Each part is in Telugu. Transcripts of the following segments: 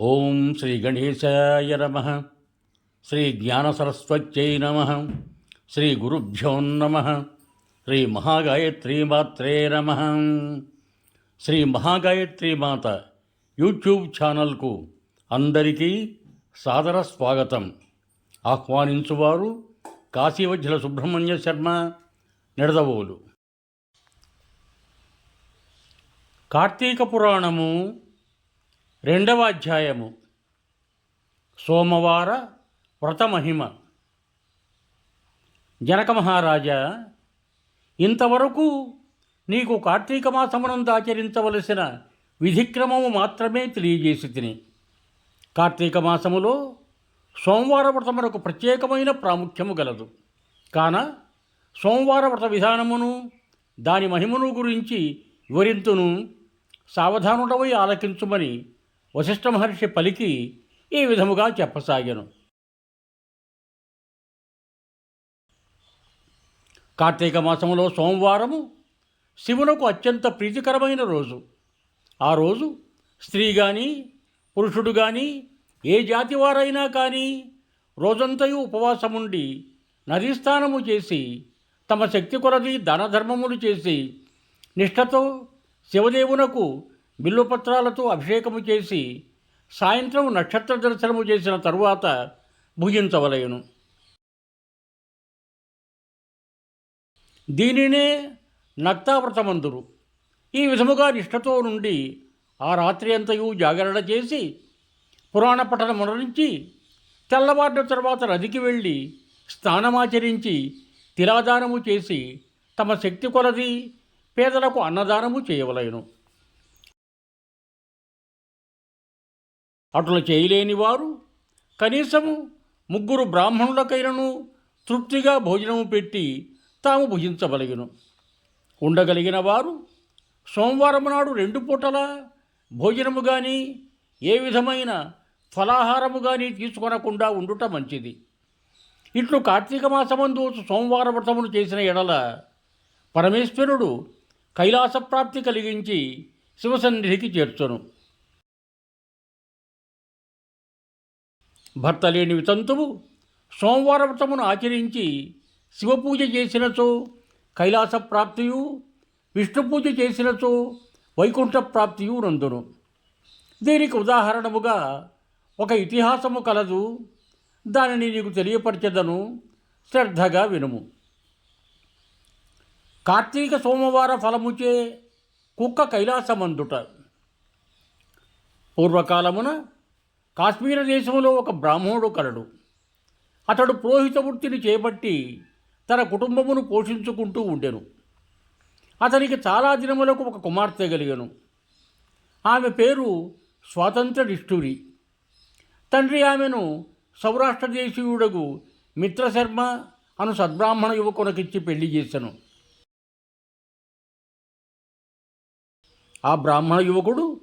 ఓం శ్రీ గణేశాయ నమ. శ్రీ జ్ఞానసరస్వత్యై నమ. శ్రీ గురుభ్యో నమ. శ్రీ మహాగాయత్రీమాత్రే నమ. శ్రీ మహాగాయత్రి మాత యూట్యూబ్ ఛానల్కు అందరికీ సాదర స్వాగతం. ఆహ్వానించువారు కాశీవజ్జల సుబ్రహ్మణ్య శర్మ నిడదవోలు. కార్తీక పురాణము రెండవ అధ్యాయము. సోమవార వ్రతమహిమ జనక మహారాజా ఇంతవరకు నీకు కార్తీక మాసమునందు ఆచరించవలసిన విధిక్రమము మాత్రమే తెలియజేసి తిని. కార్తీక మాసములో సోమవార వ్రతమునకు ప్రత్యేకమైన ప్రాముఖ్యము గలదు. కాన సోమవార వ్రత విధానమును దాని మహిమను గురించి వివరింతును సావధానుడవై ఆలకించుమని వశిష్ఠ మహర్షి పలికి ఈ విధముగా చెప్పసాగాను. కార్తీక మాసములో సోమవారము శివునకు అత్యంత ప్రీతికరమైన రోజు. ఆ రోజు స్త్రీ కానీ పురుషుడు కానీ ఏ జాతి వారైనా కానీ రోజంతయు ఉపవాసముండి నదీస్థానము చేసి తమ శక్తి కొలది దాన చేసి నిష్ఠతో శివదేవునకు బిల్వపత్రాలతో అభిషేకము చేసి సాయంత్రం నక్షత్ర దర్శనము చేసిన తరువాత భుజించవలయను దీనినే నక్తావ్రతమందురు ఈ విధముగా నిష్ఠతో నుండి ఆ రాత్రి అంతయు జాగరణ చేసి పురాణ పఠనముల నుంచి తెల్లవారిన తర్వాత నదికి వెళ్ళి స్నానమాచరించి తిలాదానము చేసి తమ శక్తి కొలది పేదలకు అన్నదానము చేయవలయను అటులు చేయలేని వారు కనీసము ముగ్గురు బ్రాహ్మణులకైనను తృప్తిగా భోజనము పెట్టి తాము భుజించవలయును ఉండగలిగిన వారు సోమవారం నాడు రెండు పూటల భోజనము కానీ ఏ విధమైన ఫలాహారము కానీ తీసుకొనకుండా ఉండుట మంచిది. ఇట్లు కార్తీక మాసమందు సోమవార వ్రతమును చేసిన ఎడల పరమేశ్వరుడు కైలాస ప్రాప్తి కలిగించి శివసన్నిధికి చేర్చును. భర్త లేని వితంతువు సోమవార వ్రతమును ఆచరించి శివపూజ చేసినచో కైలాస ప్రాప్తియు విష్ణు పూజ చేసినచో వైకుంఠ ప్రాప్తియు నందును. దీనికి ఉదాహరణముగా ఒక ఇతిహాసము కలదు దానిని నీకు తెలియపరచదను శ్రద్ధగా వినుము. కార్తీక సోమవార ఫలముచే కుక్క కైలాసమందుట. పూర్వకాలమున కాశ్మీర దేశంలో ఒక బ్రాహ్మణుడు కలడు. అతడు పురోహిత వృత్తిని చేపట్టి తన కుటుంబమును పోషించుకుంటూ ఉండెను. అతనికి చాలా దినములకు ఒక కుమార్తె కలిగను. ఆమె పేరు స్వాతంత్ర నిష్ఠురి. తండ్రి ఆమెను సౌరాష్ట్ర దేశీయుడకు మిత్రశర్మ అను సద్బ్రాహ్మణ యువకునకిచ్చి పెళ్ళి చేశాను ఆ బ్రాహ్మణ యువకుడు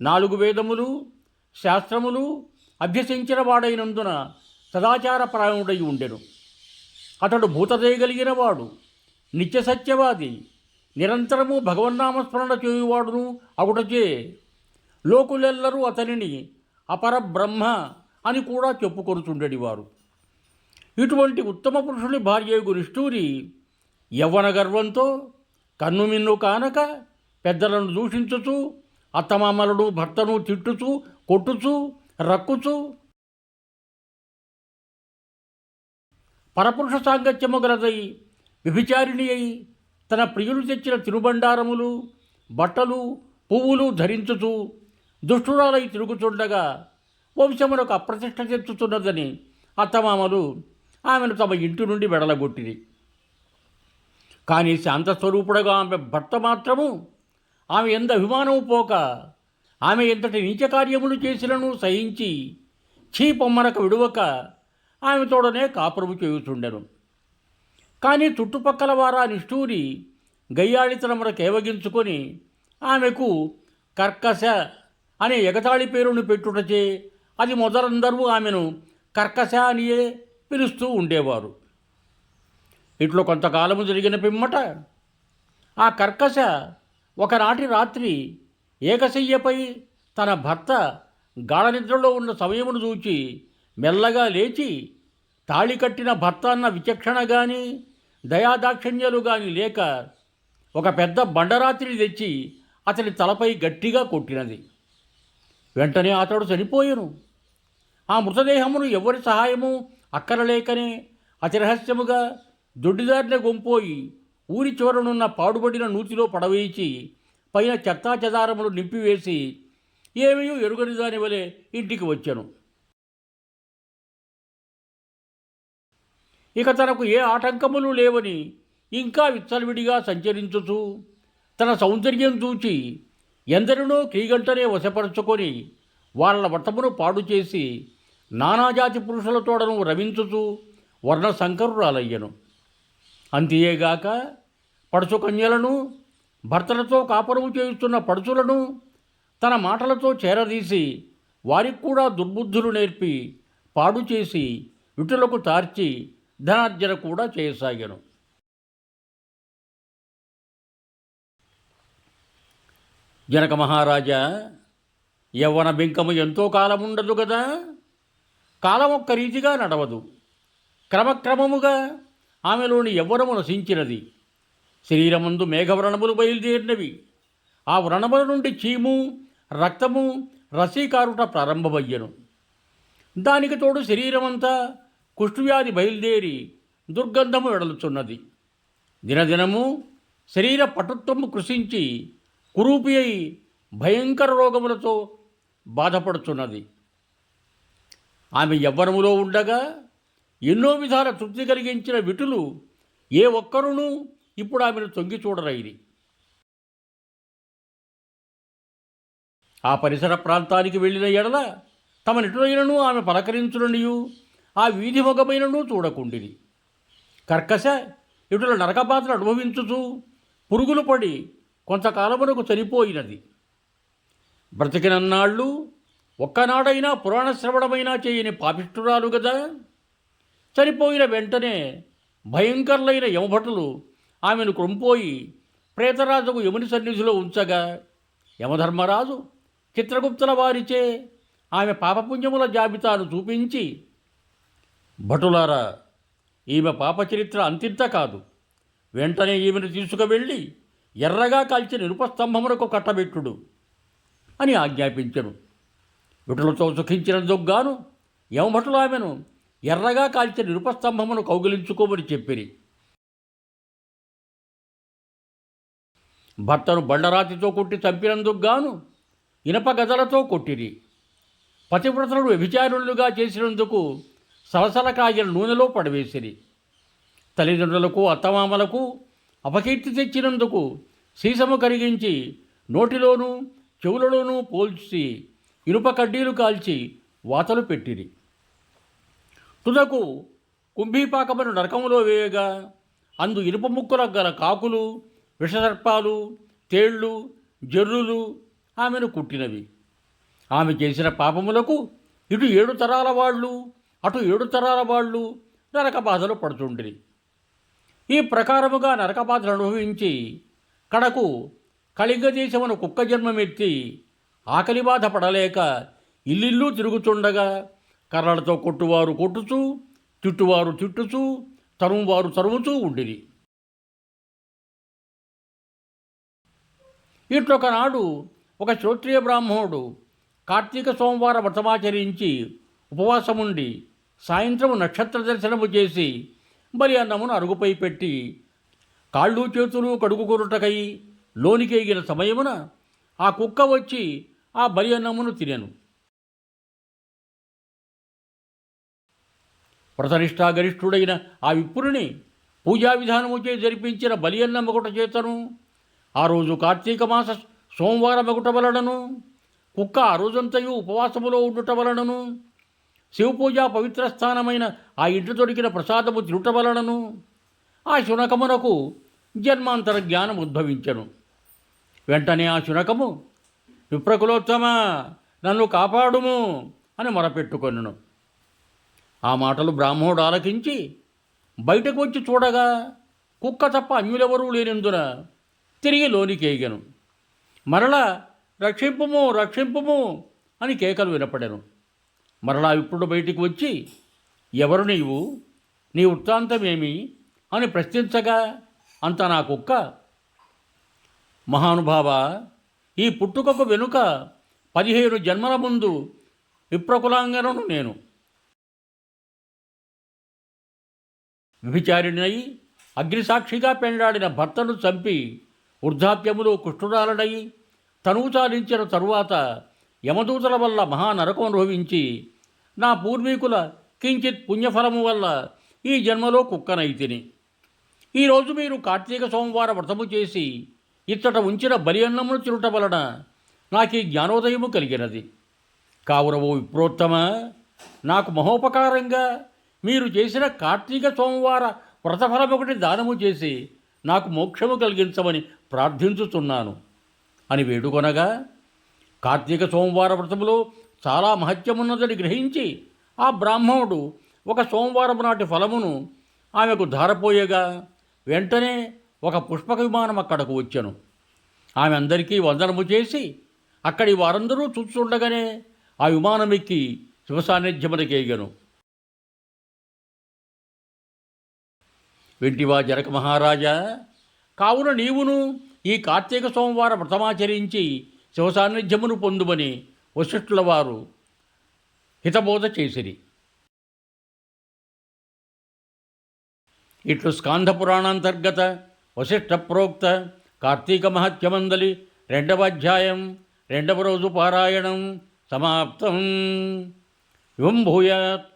నాలుగు వేదములు శాస్త్రములు అభ్యసించిన వాడైనందున సదాచారపరాయణుడై ఉండెను. అతడు భూతదేయగలిగిన వాడు నిత్య సత్యవాది నిరంతరము భగవన్నామస్మరణ చేయువాడును అగుటచే లోకులెల్లరూ అతనిని అపరబ్రహ్మ అని కూడా చెప్పుకొనుచుండెడివారు. ఇటువంటి ఉత్తమ పురుషుని భార్య నిష్ఠూరి యవ్వన గర్వంతో కన్నుమిన్ను కానక పెద్దలను దూషించుచు అత్తమామలను భర్తను తిట్టుచు కొట్టుచు రక్కుచు. పరపురుష సాంగత్యము గలదై విభిచారిణి అయి తన ప్రియులు తెచ్చిన తినుబండారములు బట్టలు పువ్వులు ధరించుచు దుష్టురాలై తిరుగుచుండగా వంశమునకు అప్రతిష్ట తెచ్చుతున్నదని అత్తమామలు ఆమెను తమ ఇంటి నుండి వెడలగొట్టింది కానీ శాంతస్వరూపుడగా ఆమె భర్త మాత్రము ఆమె ఎంత అభిమానము పోక ఆమె ఎంతటి నీచ కార్యములు చేసినను సహించి చీపొమ్మనక విడువక ఆమె తోడనే కాపురము చేయుచుండెను. కానీ చుట్టుపక్కల వారా నిష్ఠూరి గయ్యాళితనమున కేవగించుకొని ఆమెకు కర్కశ అనే ఎగతాళి పేరును పెట్టుటచే అది మొదలందరూ ఆమెను కర్కశ అనియే పిలుస్తూ ఉండేవారు. ఇట్లో కొంతకాలము జరిగిన పిమ్మట ఆ కర్కశ ఒకనాటి రాత్రి ఏకశయ్యపై తన భర్త గాఢనిద్రలో ఉన్న సమయమును చూచి మెల్లగా లేచి తాళి కట్టిన భర్త అన్న విచక్షణ గాని దయాదాక్షిణ్యాలు గాని లేక ఒక పెద్ద బండరాత్రిని తెచ్చి అతని తలపై గట్టిగా కొట్టినది. వెంటనే అతడు చనిపోయాను. ఆ మృతదేహమును ఎవరి సహాయము అక్కరలేకనే అతిరహస్యముగా దొడ్డిదారిన గొంపోయి ఊరి చివరనున్న పాడుబడిన నూతిలో పడవేయించి పైన చెత్తా చెదారములు నింపివేసి ఏమయో ఎరుగని దాని వలె ఇంటికి వచ్చాను. ఇక తనకు ఏ ఆటంకములు లేవని ఇంకా విచ్చలవిడిగా సంచరించుచు తన సౌందర్యం చూచి ఎందరినో కీగంటనే వశపరుచుకొని వాళ్ళ వ్రతమును పాడు చేసి నానాజాతి పురుషుల తోడను రవించుచు వర్ణ సంకరురాలయ్యను అంతేగాక పడుచు కన్యలను భర్తలతో కాపురము చేయుస్తున్న పడుచులను తన మాటలతో చేరదీసి వారికి కూడా దుర్బుద్ధులు నేర్పి పాడు చేసి విటులకు తార్చి ధనార్జన కూడా చేయసాగాను. జనక మహారాజా యవ్వన బింకము ఎంతో కాలం ఉండదు కదా కాలం ఒక్క రీతిగా నడవదు. క్రమక్రమముగా ఆమెలోని యవ్వనము నశించినది. శరీరమందు మేఘవ్రణములు బయలుదేరినవి. ఆ వ్రణముల నుండి చీము రక్తము రసీకారుట ప్రారంభమయ్యను. దానికి తోడు శరీరమంతా కుష్ఠవ్యాధి బయలుదేరి దుర్గంధము వెడలుచున్నది దినదినము శరీర పటుత్వము కృషించి కురూపి అయి భయంకర రోగములతో బాధపడుచున్నది. ఆమె యవ్వనములో ఉండగా ఎన్నో విధాల తృప్తి కలిగించిన విటులు ఏ ఒక్కరునూ ఇప్పుడు ఆమెను తొంగి చూడరైది ఆ పరిసర ప్రాంతానికి వెళ్ళిన ఎడల తమ నిటులైనను ఆమె పలకరించుననియు ఆ వీధి మొగమైనను చూడకుండిది కర్కశ ఇటుల నరకపాత్ర అనుభవించుచు పురుగులు పడి కొంతకాలమునకు చనిపోయినది. బ్రతికినన్నాళ్ళు ఒక్కనాడైనా పురాణ శ్రవణమైనా చేయని పాపిష్టురాలు కదా చనిపోయిన వెంటనే భయంకరులైన యమభటులు ఆమెను క్రొంపోయి ప్రేతరాజుకు యముని సన్నిధిలో ఉంచగా యమధర్మరాజు చిత్రగుప్తుల వారిచే ఆమె పాపపుణ్యముల జాబితాను చూపించి భటులారా ఈమె పాపచరిత్ర అంతింత కాదు. వెంటనే ఈమెను తీసుకువెళ్ళి ఎర్రగా కాల్చిన ఇనుపస్తంభమునకు కట్టబెట్టుడు అని ఆజ్ఞాపించను. విటులతో సుఖించినందుకు గాను యమభటులు ఆమెను ఎర్రగా కాల్చిన ఇనుపస్తంభమును కౌగిలించుకోమని చెప్పిరి. భర్తను బండరాతితో కొట్టి చంపినందుకు గాను ఇనప గదలతో కొట్టిరి. పతివ్రతలను వ్యభిచారులుగా చేసినందుకు సలసల కాగిన నూనెలో పడవేసిరి. తల్లిదండ్రులకు అత్తమామలకు అపకీర్తి తెచ్చినందుకు సీసము కరిగించి నోటిలోనూ చెవులలోనూ పోల్చి ఇనుప కడ్డీలు కాల్చి వాతలు పెట్టిరి. తుదకు కుంభీపాకమను నరకములో వేయగా అందు ఇనుప ముక్కల గల కాకులు విషసర్పాలు తేళ్ళు జర్రులు ఆమెను కుట్టినవి. ఆమె చేసిన పాపములకు ఇటు ఏడు తరాల వాళ్ళు అటు ఏడు తరాల వాళ్ళు నరక బాధలు పడుతుండ్రి ఈ ప్రకారముగా నరక బాధలు అనుభవించి కడకు కళింగదేశమున కుక్క జన్మమెత్తి ఆకలి బాధ పడలేక ఇల్లిల్లు తిరుగుతుండగా కర్రలతో కొట్టువారు కొట్టుచూ తిట్టువారు తిట్టుచూ తరుమువారు తరుముచూ ఉండిరి. ఇట్లొకనాడు ఒక శ్రోత్రియ బ్రాహ్మణుడు కార్తీక సోమవార వ్రతమాచరించి ఉపవాసముండి సాయంత్రము నక్షత్ర దర్శనము చేసి బలి అన్నమును అరుగుపై పెట్టి కాళ్ళు చేతులు కడుగుకొరుటకై లోనికి ఎగిన సమయమున ఆ కుక్క వచ్చి ఆ బలి అన్నమును తినెను. వ్రతనిష్టాగరిష్ఠుడైన ఆ విప్పురుని పూజా విధానముచే జరిపించిన బలి అన్న మొగట చేతను. ఆ రోజు కార్తీక మాస సోమవారం ఒకట వలనను కుక్క ఆ రోజంతయు ఉపవాసములో ఉండుట వలనను శివపూజ పవిత్ర స్థానమైన ఆ ఇంటి దొరికిన ప్రసాదము తిరుట వలనను ఆ శునకమునకు జన్మాంతర జ్ఞానం ఉద్భవించను. వెంటనే ఆ శునకము విప్రకులోత్తమ నన్ను కాపాడుము అని మొరపెట్టుకొనను. ఆ మాటలు బ్రాహ్మణుడు ఆలకించి బయటకు వచ్చి చూడగా కుక్క తప్ప అన్యులెవరూ లేనందున తిరిగి లోనికి మరలా రక్షింపుము రక్షింపుము అని కేకలు వినపడెను. మరలా ఇప్పుడు బయటికి వచ్చి ఎవరు నీవు? నీ వృత్తాంతమేమి? అని ప్రశ్నించగా అంత నా కుక్క మహానుభావ ఈ పుట్టుకకు వెనుక పదిహేను జన్మల ముందు విప్రకులాంగనను నేను. వ్యభిచారిణై అగ్నిసాక్షిగా పెండాడిన భర్తను చంపి వృద్ధాప్యములో కుష్ఠురాలడై తనువు చాలించిన తరువాత యమదూతల వల్ల మహానరకం అనుభవించి నా పూర్వీకుల కించిత్ పుణ్యఫలము వల్ల ఈ జన్మలో కుక్కనైతిని ఈరోజు మీరు కార్తీక సోమవార వ్రతము చేసి ఇచ్చట ఉంచిన బలి అన్నమును తిరుట వలన నాకు ఈ జ్ఞానోదయము కలిగినది. కావున ఓ విప్రోత్తమ నాకు మహోపకారంగా మీరు చేసిన కార్తీక సోమవార వ్రతఫలం ఒకటి దానము చేసి నాకు మోక్షము కలిగించమని ప్రార్థించుతున్నాను అని వేడుకొనగా కార్తీక సోమవార వ్రతములో చాలా మహత్యమున్నదని గ్రహించి ఆ బ్రాహ్మణుడు ఒక సోమవారం నాటి ఫలమును ఆమెకు ధారపోయగా వెంటనే ఒక పుష్పక విమానం అక్కడకు వచ్చాను. ఆమె అందరికీ వందనము చేసి అక్కడి వారందరూ చూస్తుండగానే ఆ విమానం ఎక్కి శివ సాన్నిధ్యమునకేగను వెంటివా జనక మహారాజా కావున నీవును ఈ కార్తీక సోమవారం వ్రతమాచరించి శివసాన్నిధ్యమును పొందుమని వశిష్ఠుల వారు హితబోధ చేసిరి. ఇట్లు స్కాంధ పురాణాంతర్గత వశిష్ఠ ప్రోక్త కార్తీక మహత్యమందలి రెండవ అధ్యాయం రెండవ రోజు పారాయణం సమాప్తం. ఇవం భూయాత్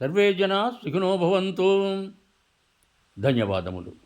సర్వే జనా సుఖినో భవంతు. ధన్యవాదములు.